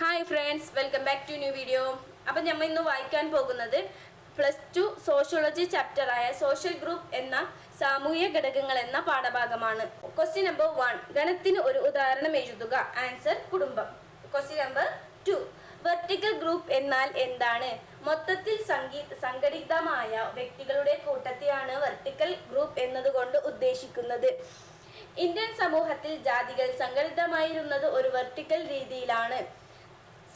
Hi friends welcome back to new video അപ്പം നമ്മൾ ഇന്ന് വായിക്കാൻ പോകുന്നത് പ്ലസ് ടു സോഷ്യോളജി ചാപ്റ്ററായ സോഷ്യൽ ഗ്രൂപ്പ് എന്ന സാമൂഹിക ഘടകങ്ങൾ എന്ന പാഠഭാഗമാണ്. ക്വസ്റ്റ്യൻ നമ്പർ വൺ ഗണത്തിന് ഒരു ഉദാഹരണം എഴുതുക. ആൻസർ കുടുംബം. Question number two vertical group എന്നാൽ എന്താണ്? മൊത്തത്തിൽ സംഗീ സംഘടിതമായ വ്യക്തികളുടെ കൂട്ടത്തെയാണ് വെർട്ടിക്കൽ ഗ്രൂപ്പ് എന്നതുകൊണ്ട് ഉദ്ദേശിക്കുന്നത്. ഇന്ത്യൻ സമൂഹത്തിൽ ജാതികൾ സംഘടിതമായിരുന്നത് ഒരു വെർട്ടിക്കൽ രീതിയിലാണ്.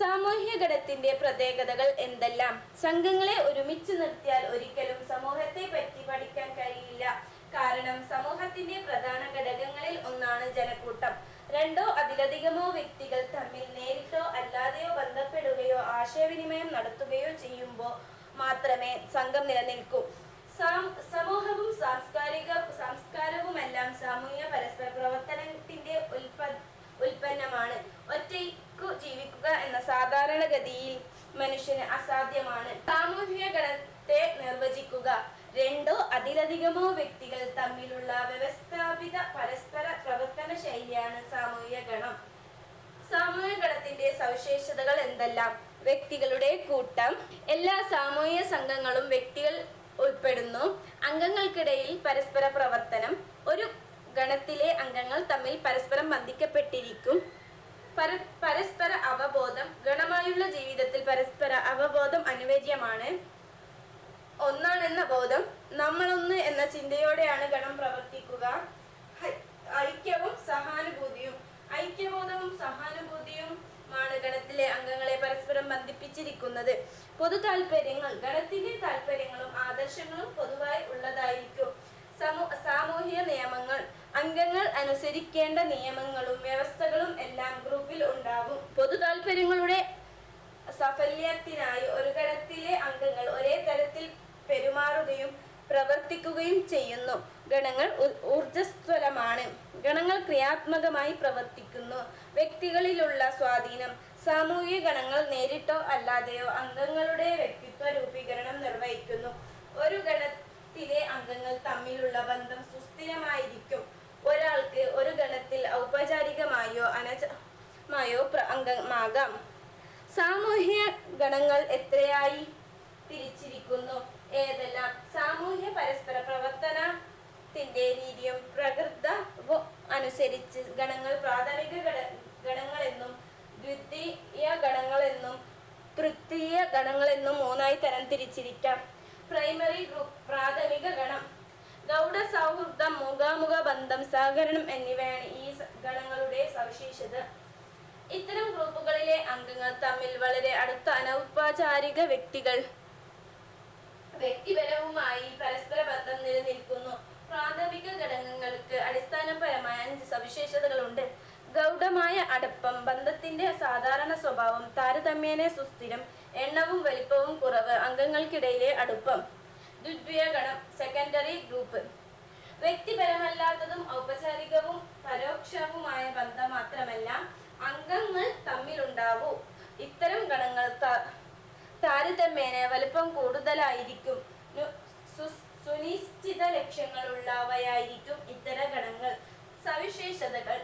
സാമൂഹ്യ ഘടത്തിന്റെ പ്രത്യേകതകൾ എന്തെല്ലാം? സംഘങ്ങളെ ഒരുമിച്ച് നിർത്തിയാൽ ഒരിക്കലും സമൂഹത്തെ പറ്റി പഠിക്കാൻ കഴിയില്ല. കാരണം സമൂഹത്തിന്റെ പ്രധാന ഘടകങ്ങളിൽ ഒന്നാണ് ജനക്കൂട്ടം. രണ്ടോ അതിലധികമോ വ്യക്തികൾ തമ്മിൽ നേരിട്ടോ അല്ലാതെയോ ബന്ധപ്പെടുകയോ ആശയവിനിമയം നടത്തുകയോ ചെയ്യുമ്പോൾ മാത്രമേ സംഘം നിലനിൽക്കൂ. സമൂഹവും സാംസ്കാരിക സംസ്കാരവുമെല്ലാം സാമൂഹിക പരസ്പര പ്രവർത്തനത്തിന്റെ ഉൽപ്പ ഉൽപ്പന്നമാണ് ഒറ്റയ്ക്കു ജീവിക്കുക എന്ന സാധാരണഗതിയിൽ മനുഷ്യന് അസാധ്യമാണ്. സാമൂഹിക ഗണത്തെ നിർവചിക്കുക. രണ്ടോ അതിലധികമോ വ്യക്തികൾ തമ്മിലുള്ള വ്യവസ്ഥാപിത പരസ്പര പ്രവർത്തന ശൈലിയാണ് സാമൂഹിക ഗണം. സാമൂഹിക ഗണത്തിന്റെ സവിശേഷതകൾ എന്തെല്ലാം? വ്യക്തികളുടെ കൂട്ടം. എല്ലാ സാമൂഹിക സംഘങ്ങളും വ്യക്തികൾ ഉൾപ്പെടുന്നു. അംഗങ്ങൾക്കിടയിൽ പരസ്പര പ്രവർത്തനം. ഒരു ഗണത്തിലെ അംഗങ്ങൾ തമ്മിൽ പരസ്പരം ബന്ധിക്കപ്പെട്ടിരിക്കും. പര പരസ്പര അവബോധം ഗണമായുള്ള ജീവിതത്തിൽ പരസ്പര അവബോധം അനിവാര്യമാണ് ഒന്നാണെന്ന ബോധം നമ്മളൊന്ന് എന്ന ചിന്തയോടെയാണ് ഗണം പ്രവർത്തിക്കുക. ഐക്യവും സഹാനുഭൂതിയും. ഐക്യബോധവും സഹാനുഭൂതിയും ആണ് ഗണത്തിലെ അംഗങ്ങളെ പരസ്പരം ബന്ധിപ്പിച്ചിരിക്കുന്നത്. പൊതു താല്പര്യങ്ങൾ ഗണത്തിലെ താല്പര്യങ്ങളും ആദർശങ്ങളും പൊതുവായി ഉള്ളതായിരിക്കും സമൂ സാമൂഹിക നിയമങ്ങൾ അംഗങ്ങൾ അനുസരിക്കേണ്ട നിയമങ്ങളും വ്യവസ്ഥകളും എല്ലാം ഗ്രൂപ്പിൽ ഉണ്ടാകും. പൊതു താല്പര്യങ്ങളുടെ സഫല്യത്തിനായി ഒരു ഗണത്തിലെ അംഗങ്ങൾ ഒരേ തരത്തിൽ പെരുമാറുകയും പ്രവർത്തിക്കുകയും ചെയ്യുന്നു. ഗണങ്ങൾ ഊർജസ്വലമാണ് ഗണങ്ങൾ ക്രിയാത്മകമായി പ്രവർത്തിക്കുന്നു. വ്യക്തികളിലുള്ള സ്വാധീനം സാമൂഹിക ഗണങ്ങൾ നേരിട്ടോ അല്ലാതെയോ അംഗങ്ങളുടെ വ്യക്തിത്വ രൂപീകരണം നിർവഹിക്കുന്നു. ഒരു ഗണത്തിലെ അംഗങ്ങൾ തമ്മിലുള്ള ബന്ധം സുസ്ഥിരമായിരിക്കും. ഒരാൾക്ക് ഒരു ഗണത്തിൽ ഔപചാരികമായോ അനചമായോ അംഗമാകാം. സാമൂഹ്യ ഗണങ്ങൾ എത്രയായി തിരിച്ചിരിക്കുന്നു? ഏതെല്ലാം? സാമൂഹ്യ പരസ്പര പ്രവർത്തനത്തിന്റെ രീതിയും പ്രകൃത അനുസരിച്ച് ഗണങ്ങൾ പ്രാഥമിക ഗണങ്ങളെന്നും ദ്വിതീയ ഗണങ്ങളെന്നും തൃതീയ ഗണങ്ങളെന്നും മൂന്നായി തരം തിരിച്ചിരിക്കാം. പ്രൈമറി ഗ്രൂപ്പ് പ്രാഥമിക ഗണം. ബന്ധം സഹകരണം എന്നിവയാണ് ഈ ഗണങ്ങളുടെ സവിശേഷത. ഇത്തരം ഗ്രൂപ്പുകളിലെ അംഗങ്ങൾ തമ്മിൽ വളരെ അടുത്ത അനൗപചാരിക വ്യക്തികൾ. വ്യക്തിപരവുമായി പരസ്പര ബന്ധം നിലനിൽക്കുന്നു. പ്രാഥമിക ഘടകങ്ങൾക്ക് അടിസ്ഥാനപരമായ അഞ്ച് സവിശേഷതകളുണ്ട്. ഗൗഡമായ അടപ്പം ബന്ധത്തിന്റെ സാധാരണ സ്വഭാവം താരതമ്യേന സുസ്ഥിരം എണ്ണവും വലിപ്പവും കുറവ് അംഗങ്ങൾക്കിടയിലെ അടുപ്പം. ദ്വിതീയ ഗണം സെക്കൻഡറി ഗ്രൂപ്പ് വ്യക്തിപരമല്ലാത്തതും ഔപചാരികവും പരോക്ഷവുമായ ബന്ധം മാത്രമല്ല അംഗങ്ങൾ തമ്മിലുണ്ടാവൂ. ഇത്തരം ഗണങ്ങൾ താരതമ്യേന വലുപ്പം കൂടുതലായിരിക്കും. സുനിശ്ചിത ലക്ഷ്യങ്ങളുള്ളവയായിരിക്കും ഇത്തരം ഗണങ്ങൾ. സവിശേഷതകൾ.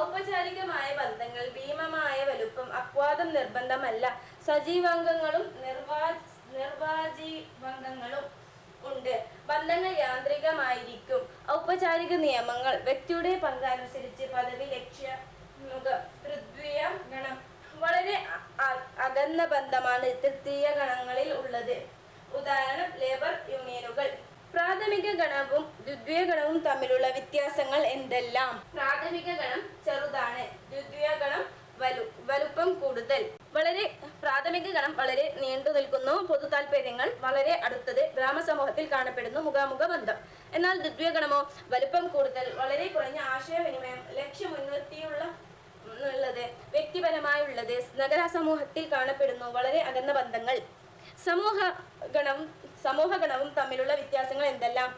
ഔപചാരികമായ ബന്ധങ്ങൾ ഭീമമായ വലുപ്പം അക്വാദം നിർബന്ധമല്ല. സജീവാംഗങ്ങളും നിർവാ നിർവാജീവാംഗങ്ങളും ഉണ്ട്. ബന്ധങ്ങൾ യാന്ത്രികമായിരിക്കും. ഔപചാരിക നിയമങ്ങൾ വ്യക്തിയുടെ പങ്ക് അനുസരിച്ച് പദവി ലക്ഷ്യ ഗണം വളരെ അകന്ന ബന്ധമാണ് തൃതീയ ഗണങ്ങളിൽ ഉള്ളത്. ഉദാഹരണം ലേബർ യൂണിയനുകൾ പ്രാഥമിക ഗണവും ദ്വിതീയ ഗണവും തമ്മിലുള്ള വ്യത്യാസങ്ങൾ എന്തെല്ലാം? പ്രാഥമിക ഗണം ചെറുതാണ് ദ്വിതീയ ഗണം വലു വലുപ്പം കൂടുതൽ. വളരെ പ്രാഥമിക ഗണം വളരെ നീണ്ടു നിൽക്കുന്നു. പൊതു താല്പര്യങ്ങൾ വളരെ അടുത്തത് ഗ്രാമസമൂഹത്തിൽ കാണപ്പെടുന്നു. മുഖാമുഖ ബന്ധം. എന്നാൽ ദുർവ്യഗണമോ ഗണമോ വലുപ്പം കൂടുതൽ വളരെ കുറഞ്ഞ ആശയവിനിമയം ലക്ഷ്യം മുൻനിർത്തിയുള്ള വ്യക്തിപരമായുള്ളത് നഗര സമൂഹത്തിൽ കാണപ്പെടുന്നു വളരെ അകന്ന ബന്ധങ്ങൾ. സമൂഹ ഗണവും സമൂഹ ഗണവും തമ്മിലുള്ള വ്യത്യാസങ്ങൾ എന്തെല്ലാം?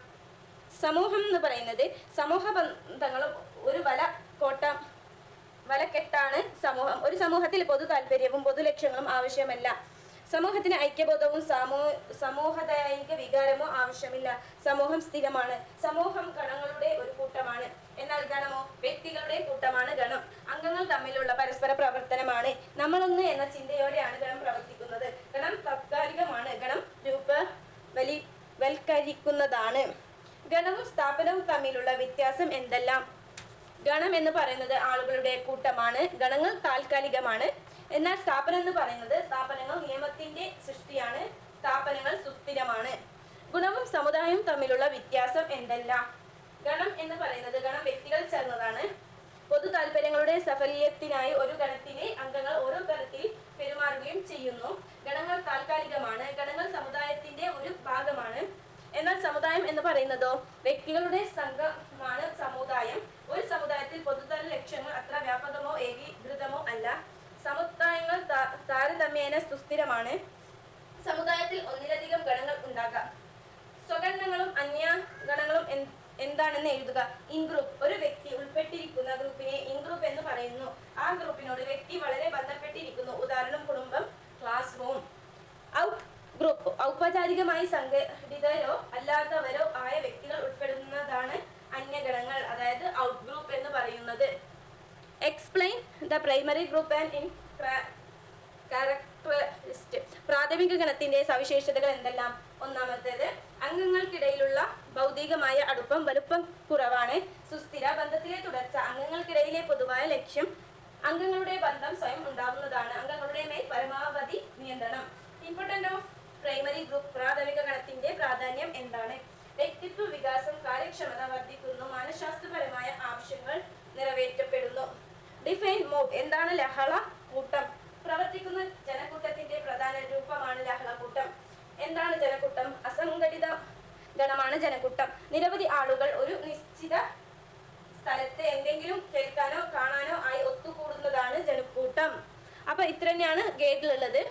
സമൂഹം എന്ന് പറയുന്നത് സമൂഹ ബന്ധങ്ങളും ഒരു വല കോട്ട വലക്കെട്ടാണ് സമൂഹം. ഒരു സമൂഹത്തിൽ പൊതു താല്പര്യവും പൊതു ലക്ഷ്യങ്ങളും ആവശ്യമല്ല. സമൂഹത്തിന് ഐക്യബോധവും സമൂ സമൂഹദൈനിക വികാരമോ ആവശ്യമില്ല. സമൂഹം സ്ഥിരമാണ്. സമൂഹം ഗണങ്ങളുടെ ഒരു കൂട്ടമാണ്. എന്നാൽ ഗണമോ വ്യക്തികളുടെ കൂട്ടമാണ് ഗണം. അംഗങ്ങൾ തമ്മിലുള്ള പരസ്പര പ്രവർത്തനമാണ്. നമ്മളൊന്ന് എന്ന ചിന്തയോടെയാണ് ഗണം പ്രവർത്തിക്കുന്നത്. ഗണം താത്കാലികമാണ്. ഗണം രൂപ വലി വൽക്കരിക്കുന്നതാണ്. ഗണവും സ്ഥാപനവും തമ്മിലുള്ള വ്യത്യാസം എന്തെല്ലാം? ഗണം എന്ന് പറയുന്നത് ആളുകളുടെ കൂട്ടമാണ്. ഗണങ്ങൾ താൽക്കാലികമാണ്. എന്നാൽ സ്ഥാപനം എന്ന് പറയുന്നത് സ്ഥാപനങ്ങൾ നിയമത്തിന്റെ സൃഷ്ടിയാണ്. സ്ഥാപനങ്ങൾ സുസ്ഥിരമാണ്. ഗുണവും സമുദായവും തമ്മിലുള്ള വ്യത്യാസം എന്തല്ല? ഗണം എന്ന് പറയുന്നത് ഗണം വ്യക്തികൾ ചേർന്നതാണ്. പൊതു താല്പര്യങ്ങളുടെ സഫലീയത്തിനായി ഒരു ഗണത്തിലെ അംഗങ്ങൾ ഓരോ തരത്തിൽ പെരുമാറുകയും ചെയ്യുന്നു. ഗണങ്ങൾ താൽക്കാലികമാണ്. ഗണങ്ങൾ സമുദായത്തിന്റെ ഒരു ഭാഗമാണ്. എന്നാൽ സമുദായം എന്ന് പറയുന്നതോ വ്യക്തികളുടെ സംഘമാണ് സമുദായം. ഒരു സമുദായത്തിൽ പൊതുതല ലക്ഷ്യങ്ങൾ അത്ര വ്യാപകമോ ഏകീകൃതമോ അല്ല. സമുദായങ്ങൾ താരതമ്യേന സുസ്ഥിരമാണ്. സമുദായത്തിൽ ഒന്നിലധികം ഗണങ്ങൾ ഉണ്ടാകാം. സ്വഗണങ്ങളും അന്യ ഗണങ്ങളും എന്താണെന്ന് എഴുതുക. ഇൻഗ്രൂപ്പ് ഒരു വ്യക്തി ഉൾപ്പെട്ടിരിക്കുന്ന ഗ്രൂപ്പിനെ ഇൻഗ്രൂപ്പ് എന്ന് പറയുന്നു. ആ ഗ്രൂപ്പിനോട് വ്യക്തി വളരെ ബന്ധപ്പെട്ടിരിക്കുന്നു. ഉദാഹരണം കുടുംബം ക്ലാസ് റൂം. Out group. ഔപചാരികമായി സംഘടിതരോ അല്ലാത്തവരോ ആയ വ്യക്തികൾ ഉൾപ്പെടുന്നതാണ് അന്യഗണങ്ങൾ അതായത് ഔട്ട് ഗ്രൂപ്പ് എന്ന് പറയുന്നത്. Explain the primary group and in characteristic പ്രാഥമിക ഗണത്തിന്റെ സവിശേഷതകൾ എന്തെല്ലാം? ഒന്നാമത്തേത് അംഗങ്ങൾക്കിടയിലുള്ള ഭൗതികമായ അടുപ്പം വലുപ്പം കുറവാണ്. സുസ്ഥിര ബന്ധത്തിലെ തുടർച്ച അംഗങ്ങൾക്കിടയിലെ പൊതുവായ ലക്ഷ്യം അംഗങ്ങളുടെ ബന്ധം സ്വയം ഉണ്ടാവുന്നതാണ്. അംഗങ്ങളുടെ മേൽ പരമാവധി നിയന്ത്രണം. ഇമ്പോർട്ടന്റ് ഓഫ് പ്രൈമറി ഗ്രൂപ്പ് പ്രാഥമിക ഗണത്തിന്റെ പ്രാധാന്യം എന്താണ്? വ്യക്തിത്വ വികാസം കാര്യക്ഷമത വർദ്ധിക്കുന്നു എന്താണ് ലഹള കൂട്ടം? പ്രവർത്തിക്കുന്ന ജനക്കൂട്ടത്തിന്റെ പ്രധാന രൂപമാണ് ലഹള കൂട്ടം. എന്താണ് ജനക്കൂട്ടം? അസംഘടിത ഗണമാണ് ജനക്കൂട്ടം. നിരവധി ആളുകൾ ഒരു നിശ്ചിത സ്ഥലത്തെ എന്തെങ്കിലും കേൾക്കാനോ കാണാനോ ആയി ഒത്തുകൂടുന്നതാണ് ജനക്കൂട്ടം. അപ്പൊ ഇത്ര തന്നെയാണ് ഗൈഡിലുള്ളത്.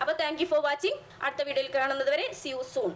അപ്പൊ താങ്ക് യു ഫോർ വാച്ചിങ് അടുത്ത വീഡിയോയിൽ കാണുന്നത് വരെ സി യു സൂൺ